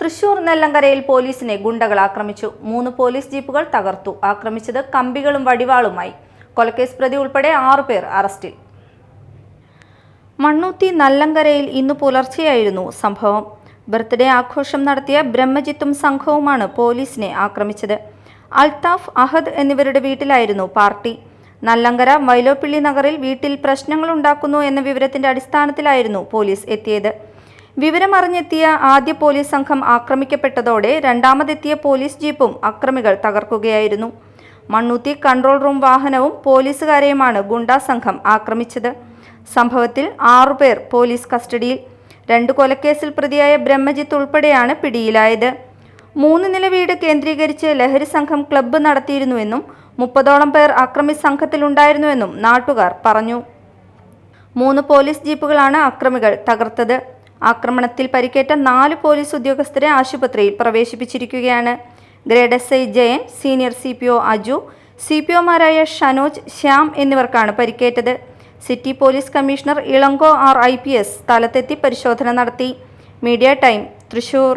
തൃശൂർ നെല്ലങ്കരയിൽ പോലീസിനെ ഗുണ്ടകൾ ആക്രമിച്ചു. മൂന്ന് പോലീസ് ജീപ്പുകൾ തകർത്തു. ആക്രമിച്ചത് കമ്പികളും വടിവാളുമായി. കൊലക്കേസ് പ്രതി ഉൾപ്പെടെ ആറുപേർ അറസ്റ്റിൽ. മണ്ണൂത്തി നല്ലങ്കരയിൽ ഇന്ന് പുലർച്ചെയായിരുന്നു സംഭവം. ബർത്ത്ഡേ ആഘോഷം നടത്തിയ ബ്രഹ്മജിത്തും സംഘവുമാണ് പോലീസിനെ ആക്രമിച്ചത്. അൽത്താഫ് അഹദ് എന്നിവരുടെ വീട്ടിലായിരുന്നു പാർട്ടി. നല്ലങ്കര വൈലോപ്പിള്ളി നഗറിൽ വീട്ടിൽ പ്രശ്നങ്ങളുണ്ടാക്കുന്നു എന്ന വിവരത്തിന്റെ അടിസ്ഥാനത്തിലായിരുന്നു പോലീസ് എത്തിയത്. വിവരമറിഞ്ഞെത്തിയ ആദ്യ പോലീസ് സംഘം ആക്രമിക്കപ്പെട്ടതോടെ രണ്ടാമതെത്തിയ പോലീസ് ജീപ്പും അക്രമികൾ തകർക്കുകയായിരുന്നു. മണ്ണൂത്തി കൺട്രോൾ റൂം വാഹനവും പോലീസുകാരെയുമാണ് ഗുണ്ടാ സംഘം ആക്രമിച്ചത്. സംഭവത്തിൽ ആറുപേർ പോലീസ് കസ്റ്റഡിയിൽ. രണ്ട് കൊലക്കേസിൽ പ്രതിയായ ബ്രഹ്മജിത്ത് ഉൾപ്പെടെയാണ് പിടിയിലായത്. മൂന്ന് നില വീട് കേന്ദ്രീകരിച്ച് ലഹരി സംഘം ക്ലബ്ബ് നടത്തിയിരുന്നുവെന്നും മുപ്പതോളം പേർ അക്രമി സംഘത്തിലുണ്ടായിരുന്നുവെന്നും നാട്ടുകാർ പറഞ്ഞു. മൂന്ന് പോലീസ് ജീപ്പുകളാണ് അക്രമികൾ തകർത്തത്. ആക്രമണത്തിൽ പരിക്കേറ്റ നാല് പോലീസ് ഉദ്യോഗസ്ഥരെ ആശുപത്രിയിൽ പ്രവേശിപ്പിച്ചിരിക്കുകയാണ്. Grade S I Jayan senior C P O Aju C P ഒമാരായ Shanoj Shyam എന്നിവർക്കാണ് പരിക്കേറ്റത്. City police commissioner Ilango R I P S സ്ഥലത്തെത്തി പരിശോധന നടത്തി. Media time Thrissur.